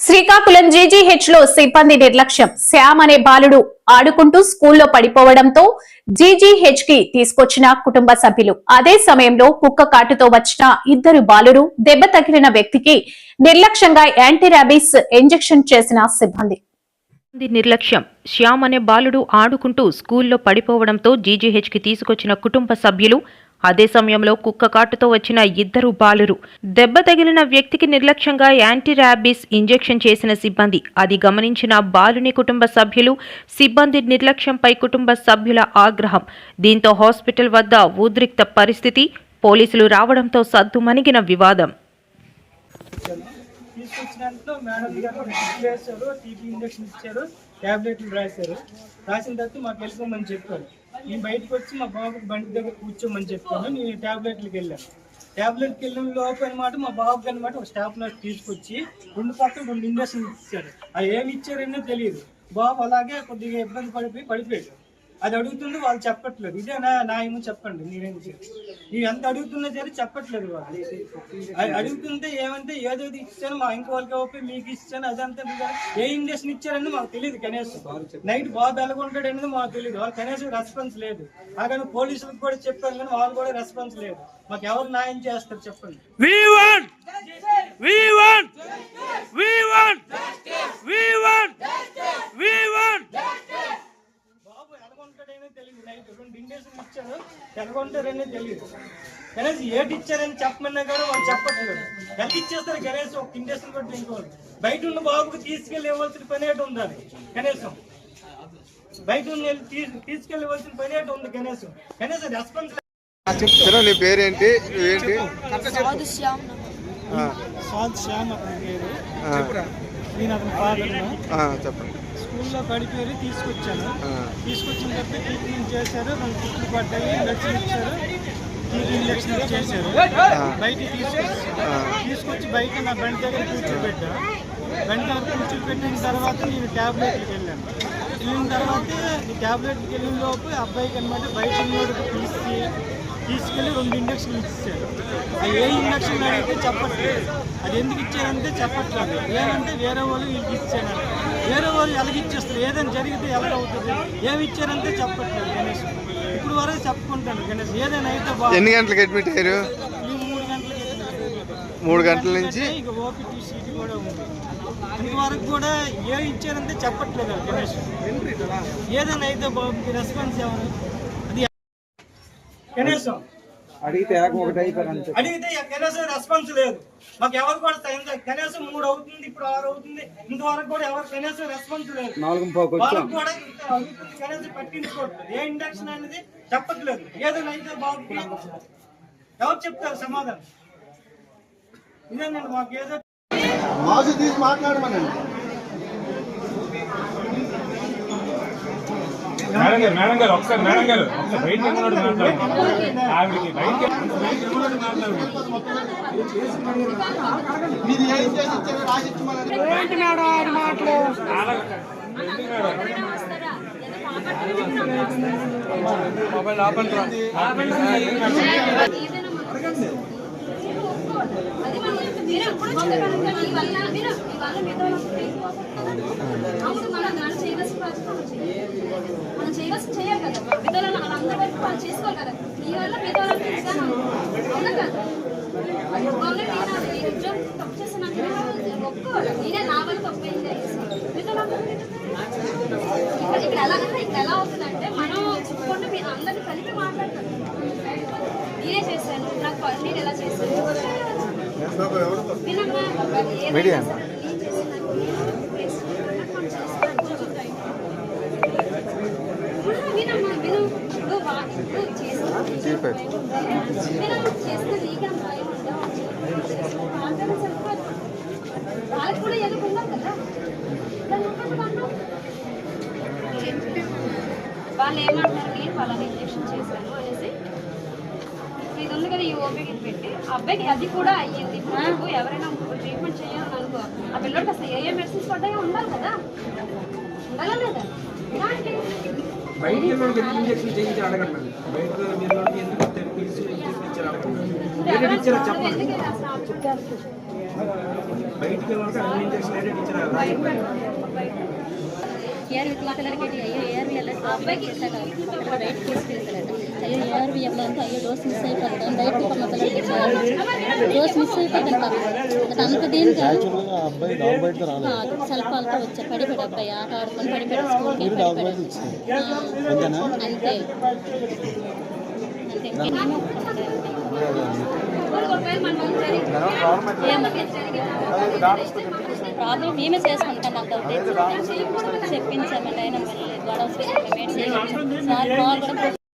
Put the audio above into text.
శ్రీకాకుళం జీజీహెచ్లో సిబ్బంది నిర్లక్ష్యం. శ్యామ్ అనే బాలుడు ఆడుకుంటూ స్కూల్లో పడిపోవడంతో జీజీహెచ్కి తీసుకొచ్చిన కుటుంబ సభ్యులు. అదే సమయంలో కుక్క కాటుతో వచ్చిన ఇద్దరు బాలురు దెబ్బ తగిలిన వ్యక్తికి నిర్లక్ష్యంగా యాంటీ ర్యాబీస్ ఇంజెక్షన్ చేసిన సిబ్బంది నిర్లక్ష్యం. శ్యామ్ అనే బాలుడు ఆడుకుంటూ స్కూల్లో పడిపోవడంతో జీజీహెచ్కి తీసుకొచ్చిన కుటుంబ సభ్యులు అదే సమయంలో కుక్క కాటుతో వచ్చిన ఇద్దరు బాలురు. దెబ్బ తగిలిన వ్యక్తికి నిర్లక్ష్యంగా యాంటీ ర్యాబీస్ ఇంజెక్షన్ చేసిన సిబ్బంది. అది గమనించిన బాలుని కుటుంబ సభ్యులు సిబ్బంది నిర్లక్ష్యంపై కుటుంబ సభ్యుల ఆగ్రహం. దీంతో హాస్పిటల్ వద్ద ఉద్రిక్త పరిస్థితి పోలీసులు రావడంతో సద్దుమణిగిన వివాదం. తీసుకొచ్చినందుకు మేడం గారు చేశారు టీబీ ఇంజక్షన్ ఇచ్చారు ట్యాబ్లెట్లు రాశారు. రాసిన తర్వాత మాకు వెళ్ళిపోమని చెప్పారు. నేను బయటకు వచ్చి మా బాబుకి బండి దగ్గర కూర్చోమని చెప్పాను. నేను ట్యాబ్లెట్లకు వెళ్ళాను. ట్యాబ్లెట్కి వెళ్ళిన లోపు అనమాట మా బాబుకి అనమాట ఒక స్టాఫ్ నర్స్ తీసుకొచ్చి రెండు పక్కన రెండు ఇంజక్షన్ ఇచ్చారు. అది ఏమి ఇచ్చారనే తెలియదు. బాబు అలాగే కొద్దిగా ఇబ్బంది పడిపోయి పడిపోయాడు. అది అడుగుతుంది వాళ్ళు చెప్పట్లేదు. ఇదే నా న్యాయము చెప్పండి మీరేం ನೀವು ఎంత అడుగుతున్నా సరే చెప్పట్లేదు వాళ్ళు. అది అడుగుతుంటే ఏమంటే ఏదో ఇచ్చాను మా ఇంకో వాళ్ళకి ఓపి మీకు ఇచ్చాను అదంతా ఏ ఇంజక్షన్ ఇచ్చారని మాకు తెలియదు కనీసం. నైట్ బాగా ఎలాగుంటాడు అనేది మాకు తెలియదు. వాళ్ళు కనీసం రెస్పాన్స్ లేదు. అలాగే పోలీసులకు కూడా చెప్పాను కానీ వాళ్ళు కూడా రెస్పాన్స్ లేదు. మాకు ఎవరు న్యాయం చేస్తారు చెప్పండి. We want! We want! We want! We want! We want! బాబు ఎలాగుంటాడనే ఇచ్చారు. ఎలాగుంటారనే తెలియదు కనీసం ఏటి ఇచ్చారని చెప్పమన్నా కూడా వాళ్ళు చెప్పట్లేదు. ఎంత ఇచ్చేస్తారు కనీసం ఒక ఇంజక్షన్ కూడా ఇంకోటి. బయట ఉన్న బాబుకి తీసుకెళ్ళి ఇవ్వాల్సిన పని ఏంటి ఉండాలి కనీసం బయట ఉన్న వెళ్ళి తీ- తీసుకెళ్ళి ఇవ్వాల్సిన పని ఏంటి ఉంది కనీసం కనీసం రెస్పాన్స్ సరే నీ పేరేంటి? శ్యామ్ ఆ, సాద్ శ్యామ్ అతని పేరు. చెప్పండి. స్కూల్లో పడిపోయి తీసుకొచ్చాను. తీసుకొచ్చిన తర్వాత ట్రీట్మెంట్ చేశారు రెండు కుట్లు పడ్డాయి మెడిసిన్ ఇచ్చారు. ఇంజక్షన్ చేశారు. బయట తీసుకొచ్చి తీసుకొచ్చి బయట నా బండి దగ్గర కూర్చోబెట్టా. బండి దగ్గర కూర్చోబెట్టిన తర్వాత నేను ట్యాబ్లెట్కి వెళ్ళాను. వెళ్ళిన తర్వాత ఈ ట్యాబ్లెట్కి వెళ్ళిన లోపు అబ్బాయికి అనమాట బయట ఉన్నోడికి తీసి తీసుకెళ్ళి రెండు ఇంజక్షన్లు ఇచ్చారు. ఆ ఏ ఇంజక్షన్ అడిగితే చెప్పట్లేదు. అది ఎందుకు ఇచ్చారంటే చెప్పట్లేదు. ఏమంటే వేరే వాళ్ళు వీళ్ళకి ఇచ్చాను వేరే వాళ్ళు ఎలాగ ఇచ్చేస్తారు ఏదైనా జరిగితే ఎలాగ అవుతుంది? ఏమి ఇచ్చారంటే చెప్పట్లేదు గణేష్. ఇప్పుడు వరకు చెప్పుకుంటాను గణేష్. ఏదైనా అయితే బాగుంది ఎన్ని గంటలకు అడ్మిట్ అయ్యారు? మూడు గంటలకి మూడు గంటల నుంచి? ఇక ఓపీటీ సీట్ కూడా ఉంది. ఇంతవరకు కూడా ఏ ఇచ్చారంటే చెప్పట్లేదు గణేష్. ఏదైనా అయితే బాబుకి రెస్పాన్స్ ఎవరు? అది కనీసం అడిగితే ఒకటి అయిపోయారు అంతే అడిగితే కనీసం రెస్పాన్స్ లేదు. మాకు ఎవరు కూడా టైం లేదు. కనీసం మూడు అవుతుంది ఇప్పుడు ఆరు అవుతుంది ఇంతవరకు కూడా ఎవరు కనీసం రెస్పాన్స్ లేదు. నాలుగు కూడా కనీసం పట్టించుకోవట్లేదు. ఏ ఇండక్షన్ అనేది చెప్పట్లేదు. ఏదైనా అయితే బాబుకి ఎవరు చెప్తారు సమాధానం? ఇదేనండి మాకు ఏదో మాసు తీసి మాట్లాడమనండి. మేడం గారు మేడం గారు ఒకసారి మేడం గారు ఒకసారి బయట మాట్లాడండి ఆవిడకి బయట నిలబడి మాట్లాడండి మీరు ఏం చేసి ఇచ్చారో రాసి ఇచ్చమనండి అది మనం మీరు మనం చేయాలి. కదా వాళ్ళందరి వాళ్ళు చేసుకోవాలి కదా ఈ వల్ల మిగతా ఇస్తాను అవునా కదా నేను తప్పు ఒప్పుకోవాలి నేనే నా వల్ల తప్పు అయింది ఇక్కడ ఇక్కడ ఎలా ఇక్కడ ఎలా అవుతుందంటే మనం చెప్పుకుంటూ మీరు అందరినీ కలిపి మాట్లాడతారు నేనే చేశాను నాకు నేను ఎలా చేశాను మీడియా. చేసిన వాళ్ళకి కూడా ఏదో ఉండాలి కదా వాళ్ళు ఏమంటారు నేను వాళ్ళని ఇంజక్షన్ చేశాను ఉంది కదా ఈ ఓపిక ఇది పెట్టి అబ్బాయికి అది కూడా అయ్యింది. నువ్వు ఎవరైనా ట్రీట్మెంట్ చేయాలని అనుకో. ఆ పిల్లడికి అసలు ఏ ఏ మెడిసిన్స్ పడ్డాయో ఉండాలి కదా. ఉండాలా లేదా? ఇలాంటి బయట ఇంజక్షన్ చేయించి అడగండి బయట మీరు ఎందుకు పిలిచి ఇచ్చారు ఎవరైనా ఎందుకు అసలు బయటికి మా పిల్లలకి అయ్యో ఏఆర్వి చేశాక అక్కడ బయటకు తీసుకెళ్తారట అయ్యో ఏఆర్వి ఇవ్వడానికి అయ్యో డోస్ మిస్ అయిపోతుంది బయటకు మా పిల్లలకి ఇచ్చారు డోస్ మిస్ అయిపోతుంది పాపం అది అంత. దీనికి పడిపోయాడు అబ్బాయి ఆట ఆడుకొని స్కూల్కి ఆ, అంతే. అంతే ప్రాబ్లం మేమే చేసుకుంటాం అంత చెప్పించామండి ఆయన మళ్ళీ గొడవ సార్ కాల్ కూడా